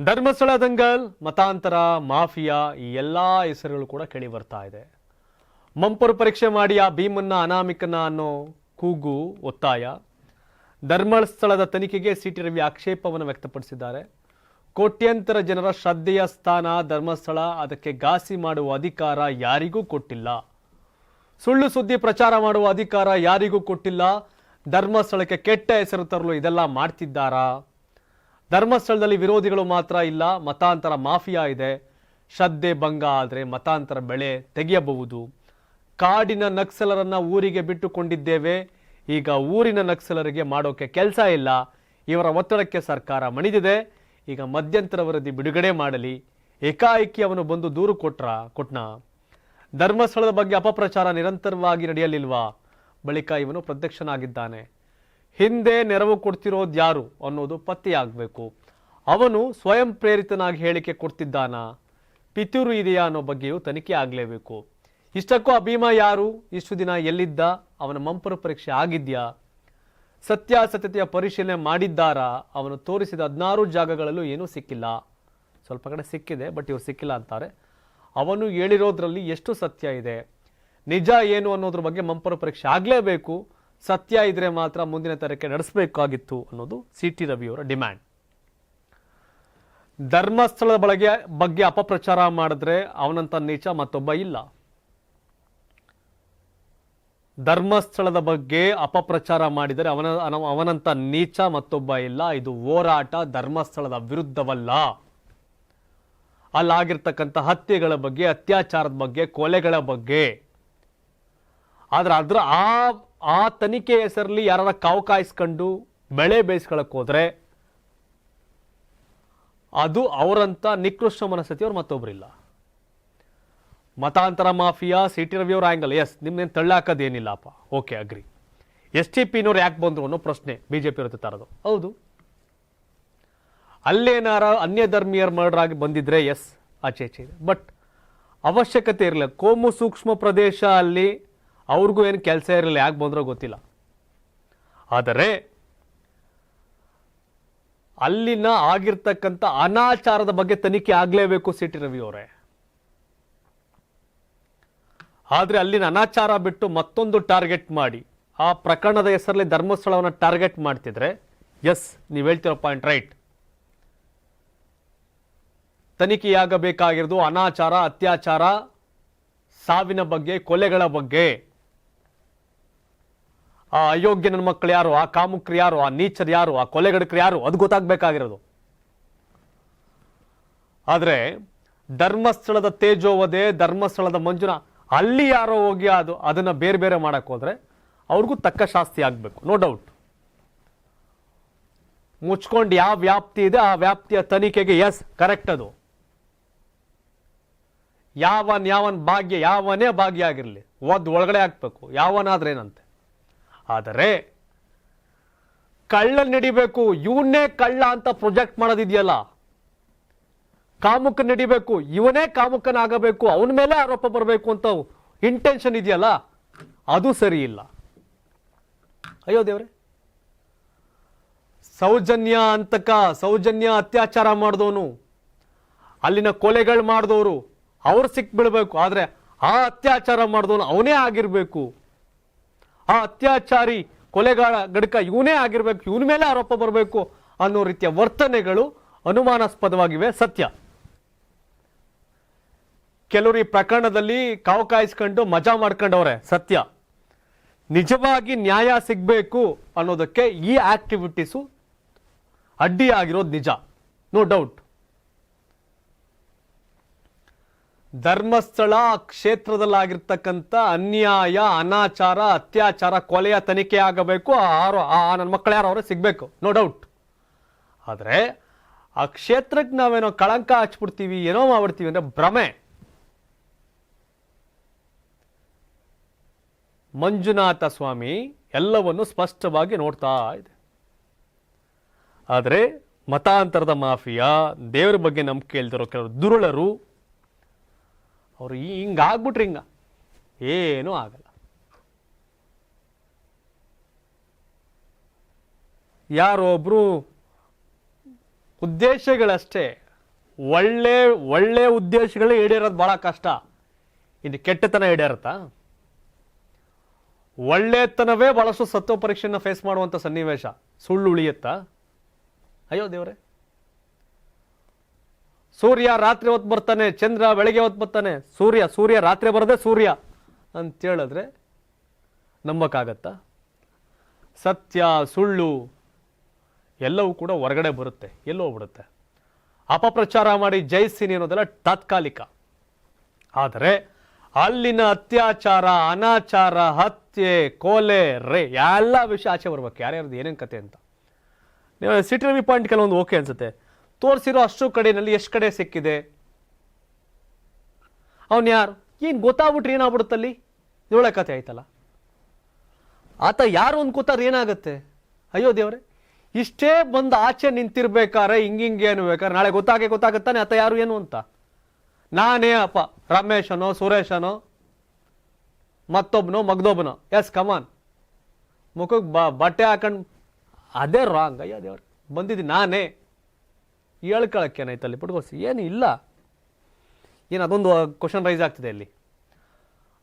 ಧರ್ಮಸ್ಥಳ ದಂಗಲ್, ಮತಾಂತರ, ಮಾಫಿಯಾ ಈ ಎಲ್ಲ ಹೆಸರುಗಳು ಕೂಡ ಕೇಳಿ ಬರ್ತಾ ಇದೆ. ಮಂಪರು ಪರೀಕ್ಷೆ ಮಾಡಿ ಆ ಭೀಮನ್ನ ಅನಾಮಿಕನ ಅನ್ನೋ ಕೂಗು ಒತ್ತಾಯ. ಧರ್ಮಸ್ಥಳದ ತನಿಖೆಗೆ ಸಿ ಟಿ ರವಿ ಆಕ್ಷೇಪವನ್ನು ವ್ಯಕ್ತಪಡಿಸಿದ್ದಾರೆ. ಕೋಟ್ಯಂತರ ಜನರ ಶ್ರದ್ಧೆಯ ಸ್ಥಾನ ಧರ್ಮಸ್ಥಳ, ಅದಕ್ಕೆ ಘಾಸಿ ಮಾಡುವ ಅಧಿಕಾರ ಯಾರಿಗೂ ಕೊಟ್ಟಿಲ್ಲ. ಸುಳ್ಳು ಸುದ್ದಿ ಪ್ರಚಾರ ಮಾಡುವ ಅಧಿಕಾರ ಯಾರಿಗೂ ಕೊಟ್ಟಿಲ್ಲ. ಧರ್ಮಸ್ಥಳಕ್ಕೆ ಕೆಟ್ಟ ಹೆಸರು ತರಲು ಇದೆಲ್ಲ ಮಾಡ್ತಿದ್ದಾರಾ? ಧರ್ಮಸ್ಥಳದಲ್ಲಿ ವಿರೋಧಿಗಳು ಮಾತ್ರ ಇಲ್ಲ, ಮತಾಂತರ ಮಾಫಿಯಾ ಇದೆ. ಶ್ರದ್ಧೆ ಭಂಗ ಆದರೆ ಮತಾಂತರ ಬೆಳೆ ತೆಗೆಯಬಹುದು. ಕಾಡಿನ ನಕ್ಸಲರನ್ನು ಊರಿಗೆ ಬಿಟ್ಟುಕೊಂಡಿದ್ದೇವೆ. ಈಗ ಊರಿನ ನಕ್ಸಲರಿಗೆ ಮಾಡೋಕೆ ಕೆಲಸ ಇಲ್ಲ. ಇವರ ಒತ್ತಡಕ್ಕೆ ಸರ್ಕಾರ ಮಣಿದಿದೆ. ಈಗ ಮಧ್ಯಂತರ ವರದಿ ಬಿಡುಗಡೆ ಮಾಡಲಿ. ಏಕಾಏಕಿ ಅವನು ಬಂದು ದೂರು ಕೊಟ್ರ, ಕೊಟ್ನ? ಧರ್ಮಸ್ಥಳದ ಬಗ್ಗೆ ಅಪಪ್ರಚಾರ ನಿರಂತರವಾಗಿ ನಡೆಯಲಿಲ್ವಾ? ಬಳಿಕ ಇವನು ಪ್ರತ್ಯಕ್ಷನಾಗಿದ್ದಾನೆ. ಹಿಂದೆ ನೆರವು ಕೊಡ್ತಿರೋದು ಯಾರು ಅನ್ನೋದು ಪತ್ತೆಯಾಗಬೇಕು. ಅವನು ಸ್ವಯಂ ಪ್ರೇರಿತನಾಗಿ ಹೇಳಿಕೆ ಕೊಡ್ತಿದ್ದಾನಾ? ಪಿತೂರು ಇದೆಯಾ ಅನ್ನೋ ಬಗ್ಗೆಯೂ ತನಿಖೆ ಆಗಲೇಬೇಕು. ಇಷ್ಟಕ್ಕೂ ಆ ಭೀಮ ಯಾರು? ಇಷ್ಟು ದಿನ ಎಲ್ಲಿದ್ದ? ಅವನ ಮಂಪರ ಪರೀಕ್ಷೆ ಆಗಿದ್ಯಾ? ಸತ್ಯಾಸತ್ಯತೆಯ ಪರಿಶೀಲನೆ ಮಾಡಿದ್ದಾರಾ? ಅವನು ತೋರಿಸಿದ ಹದಿನಾರು ಜಾಗಗಳಲ್ಲೂ ಏನೂ ಸಿಕ್ಕಿಲ್ಲ. ಸ್ವಲ್ಪ ಕಡೆ ಸಿಕ್ಕಿದೆ, ಬಟ್ ಇವ್ರು ಸಿಕ್ಕಿಲ್ಲ ಅಂತಾರೆ. ಅವನು ಹೇಳಿರೋದ್ರಲ್ಲಿ ಎಷ್ಟು ಸತ್ಯ ಇದೆ? ನಿಜ ಏನು ಅನ್ನೋದ್ರ ಬಗ್ಗೆ ಮಂಪರ ಪರೀಕ್ಷೆ ಆಗಲೇಬೇಕು. ಸತ್ಯ ಇದ್ರೆ ಮಾತ್ರ ಮುಂದಿನ ತರಕ್ಕೆ ನಡೆಸಬೇಕಾಗಿತ್ತು ಅನ್ನೋದು ಸಿ ಟಿ ರವಿಯವರ ಡಿಮ್ಯಾಂಡ್. ಧರ್ಮಸ್ಥಳದ ಬಳಗೆ, ಬಗ್ಗೆ ಅಪಪ್ರಚಾರ ಮಾಡಿದ್ರೆ ಅವನಂತ ನೀಚ ಮತ್ತೊಬ್ಬ ಇಲ್ಲ. ಧರ್ಮಸ್ಥಳದ ಬಗ್ಗೆ ಅಪಪ್ರಚಾರ ಮಾಡಿದರೆ ಅವನ ಅವನಂತ ನೀಚ ಮತ್ತೊಬ್ಬ ಇಲ್ಲ. ಇದು ಹೋರಾಟ ಧರ್ಮಸ್ಥಳದ ವಿರುದ್ಧವಲ್ಲ. ಅಲ್ಲಾಗಿರ್ತಕ್ಕಂಥ ಹತ್ಯೆಗಳ ಬಗ್ಗೆ, ಅತ್ಯಾಚಾರದ ಬಗ್ಗೆ, ಕೊಲೆಗಳ ಬಗ್ಗೆ. ಆದ್ರೆ ಅದರ ಆ ಆ ತನಿಖೆ ಹೆಸರಲ್ಲಿ ಯಾರ ಕಾವು ಕಾಯಿಸ್ಕೊಂಡು ಬೆಳೆ ಬೇಯಿಸ್ಕೊಳಕ್ ಹೋದ್ರೆ ಅದು ಅವರಂತ ನಿಕೃಷ್ಟ ಮನಸ್ಥಿತಿಯವ್ರು ಮತ್ತೊಬ್ಬರಿಲ್ಲ ಮತಾಂತರ ಮಾಫಿಯಾ ಸಿ ಟಿ ರವಿಯವ್ರ ಆ್ಯಂಗಲ್ ಎಸ್ ನಿಮ್ನೇನು ತಳ್ಳಾಕೋದೇನಿಲ್ಲಪ್ಪ ಓಕೆ ಅಗ್ರಿ ಎಸ್ ಟಿ ಪಿನವ್ರು ಯಾಕೆ ಬಂದ್ರು ಅನ್ನೋ ಪ್ರಶ್ನೆ ಬಿಜೆಪಿ ಇರುತ್ತೆ ತರೋದು. ಹೌದು. ಅಲ್ಲೇನಾರ ಅನ್ಯ ಧರ್ಮೀಯರ್ ಮರ್ಡರ್ ಆಗಿ ಬಂದಿದ್ರೆ ಎಸ್ ಆಚೆ ಆಚೆ ಇದೆ. ಬಟ್ ಅವಶ್ಯಕತೆ ಇರಲಿಲ್ಲ. ಕೋಮು ಸೂಕ್ಷ್ಮ ಪ್ರದೇಶ ಅಲ್ಲಿ ಅವ್ರಿಗೂ ಏನು ಕೆಲಸ ಇರಲಿಲ್ಲ, ಯಾಕೆ ಬಂದ್ರೋ ಗೊತ್ತಿಲ್ಲ. ಆದರೆ ಅಲ್ಲಿನ ಆಗಿರ್ತಕ್ಕಂಥ ಅನಾಚಾರದ ಬಗ್ಗೆ ತನಿಖೆ ಆಗಲೇಬೇಕು ಸಿ ಟಿ ರವಿ ಅವರೇ. ಆದರೆ ಅಲ್ಲಿನ ಅನಾಚಾರ ಬಿಟ್ಟು ಮತ್ತೊಂದು ಟಾರ್ಗೆಟ್ ಮಾಡಿ, ಆ ಪ್ರಕರಣದ ಹೆಸರಲ್ಲಿ ಧರ್ಮಸ್ಥಳವನ್ನು ಟಾರ್ಗೆಟ್ ಮಾಡ್ತಿದ್ರೆ, ಎಸ್, ನೀವು ಹೇಳ್ತಿರೋ ಪಾಯಿಂಟ್ ರೈಟ್. ತನಿಖೆಯಾಗಬೇಕಾಗಿರೋದು ಅನಾಚಾರ, ಅತ್ಯಾಚಾರ, ಸಾವಿನ ಬಗ್ಗೆ, ಕೊಲೆಗಳ ಬಗ್ಗೆ. ಆ ಅಯೋಗ್ಯ ನನ್ನ ಮಕ್ಕಳು ಯಾರು? ಆ ಕಾಮುಕ್ರು ಯಾರು? ಆ ನೀಚರು ಯಾರು? ಆ ಕೊಲೆಗಡಕರು ಯಾರು? ಅದು ಗೊತ್ತಾಗಬೇಕಾಗಿರೋದು. ಆದರೆ ಧರ್ಮಸ್ಥಳದ ತೇಜೋವಧೆ, ಧರ್ಮಸ್ಥಳದ ಮಂಜುನ, ಅಲ್ಲಿ ಯಾರೋ ಹೋಗಿ ಅದು, ಅದನ್ನು ಬೇರೆ ಬೇರೆ ಮಾಡೋಕ್ಕೆ ಹೋದರೆ ಅವ್ರಿಗೂ ತಕ್ಕ ಶಾಸ್ತಿ ಆಗಬೇಕು ನೋ ಡೌಟ್ ಮುಚ್ಕೊಂಡು ಯಾವ ವ್ಯಾಪ್ತಿ ಇದೆ, ಆ ವ್ಯಾಪ್ತಿಯ ತನಿಖೆಗೆ ಎಸ್ ಕರೆಕ್ಟ್ ಅದು. ಯಾವನ್ ಯಾವನ್ ಭಾಗ್ಯ, ಯಾವನೇ ಭಾಗ್ಯ ಆಗಿರಲಿ ಒದ್ ಒಳಗಡೆ ಹಾಕ್ಬೇಕು. ಯಾವನಾದ್ರೆ ಏನಂತೆ ಆದರೆ ಕಳ್ಳ ನಡಿಬೇಕು ಇವನ್ನೇ ಕಳ್ಳ ಅಂತ ಪ್ರೊಜೆಕ್ಟ್ ಮಾಡೋದಿದೆಯಲ್ಲ? ಕಾಮುಕ ನಡಿಬೇಕು ಇವನೇ ಕಾಮುಕನಾಗಬೇಕು, ಅವನ ಮೇಲೆ ಆರೋಪ ಬರಬೇಕು ಅಂತ ಇಂಟೆನ್ಷನ್ ಇದೆಯಲ್ಲ? ಅದು ಸರಿ ಇಲ್ಲ. ಅಯ್ಯೋ ದೇವ್ರೆ. ಸೌಜನ್ಯ ಅಂತಕ, ಸೌಜನ್ಯ ಅತ್ಯಾಚಾರ ಮಾಡಿದವನು, ಅಲ್ಲಿನ ಕೊಲೆಗಳು ಮಾಡಿದವರು, ಅವ್ರು ಸಿಕ್ಬಿಡ್ಬೇಕು, ಆದರೆ ಆ ಅತ್ಯಾಚಾರ ಮಾಡಿದವನು ಅವನೇ ಆಗಿರ್ಬೇಕು. ಆ ಅತ್ಯಾಚಾರಿ ಕೊಲೆಗಾರ ಗಡಕ ಇವನೇ ಆಗಿರ್ಬೇಕು, ಇವನ ಮೇಲೆ ಆರೋಪ ಬರಬೇಕು ಅನ್ನೋ ರೀತಿಯ ವರ್ತನೆಗಳು ಅನುಮಾನಾಸ್ಪದವಾಗಿವೆ. ಸತ್ಯ. ಕೆಲವರು ಈ ಪ್ರಕರಣದಲ್ಲಿ ಕಾವು ಕಾಯಿಸ್ಕೊಂಡು ಮಜಾ ಮಾಡ್ಕೊಂಡವ್ರೆ. ಸತ್ಯ. ನಿಜವಾಗಿ ನ್ಯಾಯ ಸಿಗಬೇಕು ಅನ್ನೋದಕ್ಕೆ ಈ ಆಕ್ಟಿವಿಟೀಸು ಅಡ್ಡಿಯಾಗಿರೋದು ನಿಜ. ನೋ ಡೌಟ್ ಧರ್ಮಸ್ಥಳ ಕ್ಷೇತ್ರದಲ್ಲಾಗಿರ್ತಕ್ಕಂಥ ಅನ್ಯಾಯ, ಅನಾಚಾರ, ಅತ್ಯಾಚಾರ, ಕೊಲೆಯ ತನಿಖೆ ಆಗಬೇಕು. ಆರು, ಆ ನನ್ನ ಮಕ್ಕಳು ಯಾರು ಅವರೇ ಸಿಗಬೇಕು. ನೋ ಡೌಟ್ ಆದರೆ ಆ ಕ್ಷೇತ್ರಕ್ಕೆ ನಾವೇನೋ ಕಳಂಕ ಹಚ್ಬಿಡ್ತೀವಿ, ಏನೋ ಮಾಡ್ಬಿಡ್ತೀವಿ ಅಂದರೆ ಭ್ರಮೆ. ಮಂಜುನಾಥ ಸ್ವಾಮಿ ಎಲ್ಲವನ್ನು ಸ್ಪಷ್ಟವಾಗಿ ನೋಡ್ತಾ ಇದೆ. ಆದರೆ ಮತಾಂತರದ ಮಾಫಿಯಾ, ದೇವರ ಬಗ್ಗೆ ನಂಬಿಕೆ ಇಲ್ದಿರೋ ಕೆಲವರು ದುರುಳರು ಅವರು ಹಿಂಗಾಗ್ಬಿಟ್ರಿ ಹಿಂಗ. ಏನೂ ಆಗಲ್ಲ. ಯಾರೊಬ್ಬರು ಉದ್ದೇಶಗಳಷ್ಟೇ, ಒಳ್ಳೆ ಒಳ್ಳೆ ಉದ್ದೇಶಗಳು ಈಡೇರೋದು ಭಾಳ ಕಷ್ಟ. ಇದು ಕೆಟ್ಟತನ ಈಡೇರುತ್ತಾ? ಒಳ್ಳೆತನವೇ ಬಹಳಷ್ಟು ಸತ್ವ ಪರೀಕ್ಷೆಯನ್ನು ಫೇಸ್ ಮಾಡುವಂಥ ಸನ್ನಿವೇಶ. ಸುಳ್ಳು ಉಳಿಯುತ್ತಾ? ಅಯ್ಯೋ ದೇವ್ರೆ. ಸೂರ್ಯ ರಾತ್ರಿ ಹೊತ್ತು ಬರ್ತಾನೆ, ಚಂದ್ರ ಬೆಳಗ್ಗೆ ಹೊತ್ತು ಬರ್ತಾನೆ. ಸೂರ್ಯ ಸೂರ್ಯ ರಾತ್ರಿ ಬರದೆ ಸೂರ್ಯ ಅಂತ ಹೇಳಿದ್ರೆ ನಂಬಕ್ಕಾಗತ್ತಾ? ಸತ್ಯ, ಸುಳ್ಳು ಎಲ್ಲವೂ ಕೂಡ ಹೊರಗಡೆ ಬರುತ್ತೆ, ಎಲ್ಲೋ ಬಿಡುತ್ತೆ ಅಪಪ್ರಚಾರ ಮಾಡಿ ಜಯಿಸ್ತೀನಿ ಅನ್ನೋದೆಲ್ಲ ತಾತ್ಕಾಲಿಕ. ಆದರೆ ಅಲ್ಲಿನ ಅತ್ಯಾಚಾರ, ಅನಾಚಾರ, ಹತ್ಯೆ, ಕೋಲೆ, ರೇ, ಎಲ್ಲ ವಿಷಯ ಆಚೆ ಬರ್ಬೇಕು. ಯಾರ್ಯಾರ್ದು ಏನೇನು ಕತೆ ಅಂತ. ನೀವು ಸಿಟಿ ರವಿ ಪಾಯಿಂಟ್ ಕೆಲವೊಂದು ಓಕೆ ಅನ್ಸುತ್ತೆ. ತೋರಿಸಿರೋ ಅಷ್ಟು ಕಡೆಯಲ್ಲಿ ಎಷ್ಟು ಕಡೆ ಸಿಕ್ಕಿದೆ? ಅವನು ಯಾರು? ಏನು ಗೊತ್ತಾಗ್ಬಿಟ್ರೆ ಏನಾಗ್ಬಿಡುತ್ತಲ್ಲಿ ಇವಳೆ ಕತೆ ಆಯ್ತಲ್ಲ. ಆತ ಯಾರು ಒಂದು ಕೂತಾರ ಏನಾಗುತ್ತೆ? ಅಯ್ಯೋ ದೇವ್ರೆ, ಇಷ್ಟೇ ಬಂದು ಆಚೆ ನಿಂತಿರ್ಬೇಕಾರೆ ಹಿಂಗಿಂಗೆ ಬೇಕಾದ್ರೆ ನಾಳೆ ಗೊತ್ತಾಗೆ ಗೊತ್ತಾಗುತ್ತಾನೆ ಆತ ಯಾರು ಏನು ಅಂತ? ನಾನೇ ಅಪ್ಪ, ರಮೇಶನೋ, ಸುರೇಶನೋ ಮತ್ತೊಬ್ಬನೋ ಮಗ್ದೊಬ್ಬನೋ ಎಸ್ ಕಮಾನ್ ಮುಖಕ್ಕೆ ಬ ಬಟ್ಟೆ ಹಾಕೊಂಡು ಅದೇ ರಾಂಗ್ ಅಯ್ಯೋ ದೇವ್ರೆ, ಬಂದಿದ್ದೀನಿ ನಾನೇ. ಹೇಳ್ಕೊಳಕ್ಕೇನಾಯ್ತಲ್ಲಿ ಪುಟ್ಕೋಸಿ. ಏನು ಇಲ್ಲ. ಏನು ಅದೊಂದು ಕ್ವಶನ್ ರೈಸ್ ಆಗ್ತಿದೆ ಇಲ್ಲಿ.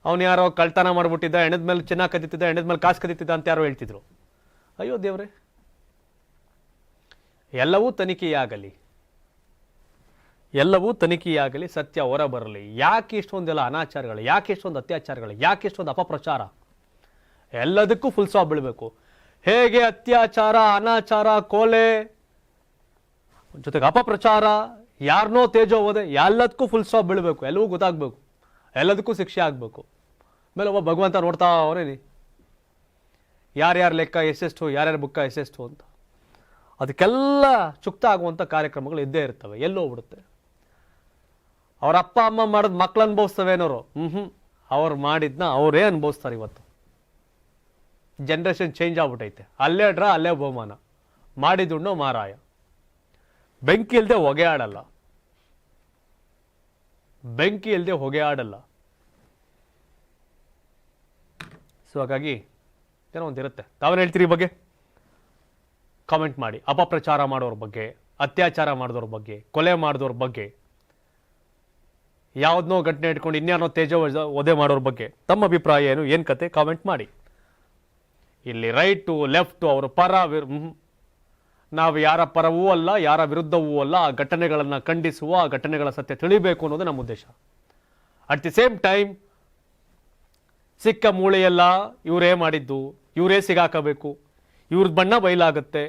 ಅವನು ಯಾರೋ ಕಳ್ತನ ಮಾಡಿಬಿಟ್ಟಿದ್ದ ಹೆಣದ ಮೇಲೆ ಚೆನ್ನಾಗಿ ಕದೀತಿದ್ದ ಹೆಣದ ಮೇಲೆ ಕಾಸು ಕದೀತಿದ್ದ ಅಂತ ಯಾರೋ ಹೇಳ್ತಿದ್ರು. ಅಯ್ಯೋ ದೇವ್ರೆ. ಎಲ್ಲವೂ ತನಿಖೆಯಾಗಲಿ. ಎಲ್ಲವೂ ತನಿಖೆಯಾಗಲಿ, ಸತ್ಯ ಹೊರ ಬರಲಿ. ಯಾಕೆ ಇಷ್ಟೊಂದೆಲ್ಲ ಅನಾಚಾರಗಳು, ಯಾಕೆ ಇಷ್ಟೊಂದು ಅತ್ಯಾಚಾರಗಳು, ಯಾಕೆ ಇಷ್ಟೊಂದು ಅಪಪ್ರಚಾರ? ಎಲ್ಲದಕ್ಕೂ ಫುಲ್ ಸ್ಟಾಪ್ ಬೀಳಬೇಕು. ಹೇಗೆ ಅತ್ಯಾಚಾರ, ಅನಾಚಾರ, ಕೊಲೆ? ಜೊತೆಗೆ ಅಪಪ್ರಚಾರ ಯಾರನ್ನೋ ತೇಜೋವದೆ ಎಲ್ಲದಕ್ಕೂ ಫುಲ್ ಸ್ಟಾಪ್ ಬೀಳಬೇಕು. ಎಲ್ಲವೂ ಗೊತ್ತಾಗಬೇಕು. ಎಲ್ಲದಕ್ಕೂ ಶಿಕ್ಷೆ ಆಗಬೇಕು. ಆಮೇಲೆ ಒಬ್ಬ ಭಗವಂತ ನೋಡ್ತಾ ಅವರೇನಿ ಯಾರ್ಯಾರ ಲೆಕ್ಕ ಎಷ್ಟೆಷ್ಟು ಯಾರ್ಯಾರ ಬುಕ್ಕ ಎಷ್ಟೆಷ್ಟು ಅಂತ. ಅದಕ್ಕೆಲ್ಲ ಚುಕ್ತ ಆಗುವಂಥ ಕಾರ್ಯಕ್ರಮಗಳು ಇದ್ದೇ ಇರ್ತವೆ. ಎಲ್ಲೋ ಬಿಡುತ್ತೆ ಅವ್ರ ಅಪ್ಪ, ಅಮ್ಮ ಮಾಡಿದ ಮಕ್ಳು ಅನುಭವಿಸ್ತವೆ ಏನೋರು ಹ್ಞೂ ಹ್ಞೂ ಅವ್ರು ಮಾಡಿದ್ನ ಅವರೇ ಅನುಭವಿಸ್ತಾರೆ ಇವತ್ತು. ಜನ್ರೇಷನ್ ಚೇಂಜ್ ಆಗ್ಬಿಟ್ಟೈತೆ. ಅಲ್ಲೇ ಡ್ರಾ, ಅಲ್ಲೇ ಬಹುಮಾನ. ಮಾಡಿದುಣ್ಣೋ ಮಾರಾಯ. ಬೆಂಕಿ ಇಲ್ಲದೆ ಹೊಗೆ ಆಡಲ್ಲ ಬೆಂಕಿ ಇಲ್ಲದೆ ಹೊಗೆ ಆಡಲ್ಲ ಸೊ ಹಾಗಾಗಿ ಏನೋ ಒಂದು ಇರುತ್ತೆ ತಾವೇನು ಹೇಳ್ತೀರಿ ಈ ಬಗ್ಗೆ? ಕಾಮೆಂಟ್ ಮಾಡಿ. ಅಪಪ್ರಚಾರ ಮಾಡೋರ ಬಗ್ಗೆ, ಅತ್ಯಾಚಾರ ಮಾಡಿದವ್ರ ಬಗ್ಗೆ, ಕೊಲೆ ಮಾಡಿದವ್ರ ಬಗ್ಗೆ ಯಾವ್ದನ್ನೋ ಘಟನೆ ಇಟ್ಕೊಂಡು ಇನ್ಯಾರನೋ ತೇಜ ಒದೆ ಮಾಡೋರ ಬಗ್ಗೆ, ತಮ್ಮ ಅಭಿಪ್ರಾಯ ಏನು ಏನು ಕತೆ ಕಾಮೆಂಟ್ ಮಾಡಿ. ಇಲ್ಲಿ ರೈಟು ಲೆಫ್ಟು ಅವರು ಪರ. ನಾವು ಯಾರ ಪರವೂ ಅಲ್ಲ, ಯಾರ ವಿರುದ್ಧವೂ ಅಲ್ಲ, ಆ ಘಟನೆಗಳನ್ನು ಖಂಡಿಸುವ, ಆ ಘಟನೆಗಳ ಸತ್ಯ ತಿಳಿಬೇಕು ಅನ್ನೋದು ನಮ್ಮ ಉದ್ದೇಶ. ಅಟ್ ದಿ ಸೇಮ್ ಟೈಮ್ ಸಿಕ್ಕ ಮೂಳೆಯೆಲ್ಲ ಇವರೇ ಮಾಡಿದ್ದು, ಇವರೇ ಸಿಗಾಕಬೇಕು ಇವ್ರದ್ದು ಬಣ್ಣ ಬಯಲಾಗುತ್ತೆ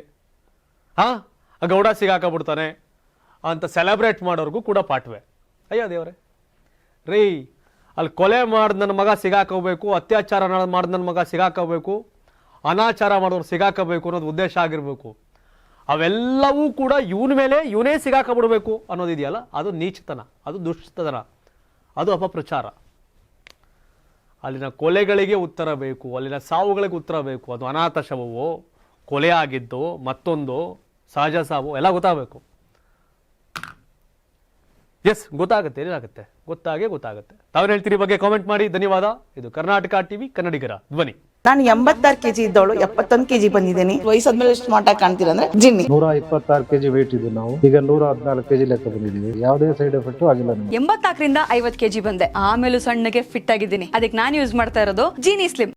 ಹಾಂ ಗೌಡ ಸಿಗಾಕಬಿಡ್ತಾನೆ ಅಂತ ಸೆಲೆಬ್ರೇಟ್ ಮಾಡೋರಿಗೂ ಕೂಡ ಪಾಠವೆ. ಅಯ್ಯೋ ದೇವ್ರೆ. ರೀ, ಅಲ್ಲಿ ಕೊಲೆ ಮಾಡಿದ ನನ್ನ ಮಗ ಸಿಗಾಕೋಬೇಕು, ಅತ್ಯಾಚಾರ ಮಾಡಿದ ನನ್ನ ಮಗ ಸಿಗಾಕೋಬೇಕು, ಅನಾಚಾರ ಮಾಡೋರು ಸಿಗಾಕಬೇಕು ಅನ್ನೋದು ಉದ್ದೇಶ ಆಗಿರಬೇಕು. ಅವೆಲ್ಲವೂ ಕೂಡ ಇವನ ಮೇಲೆ ಇವನೇ ಸಿಗಾಕಬಿಡಬೇಕು ಅನ್ನೋದಿದೆಯಲ್ಲ, ಅದು ನೀಚತನ, ಅದು ದುಷ್ಟತನ ಅದು ಅಪಪ್ರಚಾರ. ಅಲ್ಲಿನ ಕೊಲೆಗಳಿಗೆ ಉತ್ತರ ಬೇಕು, ಅಲ್ಲಿನ ಸಾವುಗಳಿಗೆ ಉತ್ತರ ಬೇಕು, ಅದು ಅನಾಥ ಶವವೋ ಕೊಲೆ ಆಗಿದ್ದು, ಮತ್ತೊಂದು, ಸಹಜ ಸಾವು, ಎಲ್ಲ ಗೊತ್ತಾಗಬೇಕು. ಎಸ್ ಗೊತ್ತಾಗುತ್ತೆ ಏನಾಗುತ್ತೆ? ಗೊತ್ತಾಗೇ ಗೊತ್ತಾಗುತ್ತೆ. ತಾವೇನು ಹೇಳ್ತೀರಿ ಈ ಬಗ್ಗೆ ಕಾಮೆಂಟ್ ಮಾಡಿ. ಧನ್ಯವಾದ. ಇದು ಕರ್ನಾಟಕ ಟಿವಿ ಕನ್ನಡಿಗರ ಧ್ವನಿ. ನಾನು ಎಂಬತ್ತಾರು ಕೆಜಿ ಇದ್ದವಳು ಎಪ್ಪತ್ತೊಂದು ಕೆಜಿ ಬಂದಿದ್ದೀನಿ. ವಯಸ್ಸಾದ್ಮೇಲೆ ಸ್ಮಾರ್ಟ್ ಆಗಿ ಕಾಣ್ತೀರಾ ಅಂದ್ರೆ ಜಿನ್ನಿ. ನೂರ ಇಪ್ಪತ್ತಾರು ಕೆಜಿ ವೇಟ್ ಇದ್ದು ನಾವು. ಈಗ ನೂರ ಹದಿನಾಲ್ಕು ಕೆಜಿ ಲೆಕ್ಕ ಬಂದಿದ್ದೀವಿ. ಯಾವುದೇ ಸೈಡ್ ಎಫೆಕ್ಟ್ ಆಗಿಲ್ಲ ಎಂಬತ್ತಾಕರಿಂದ ಎಂಬತ್ನಾಲ್ಕರಿಂದ ಐವತ್ ಕೆಜಿ ಬಂದೆ. ಆಮೇಲೂ ಸಣ್ಣಗೆ ಫಿಟ್ ಆಗಿದ್ದೀನಿ. ಅದಕ್ಕೆ ನಾನು ಯೂಸ್ ಮಾಡ್ತಾ ಇರೋದು ಜೀನಿ ಸ್ಲಿಮ್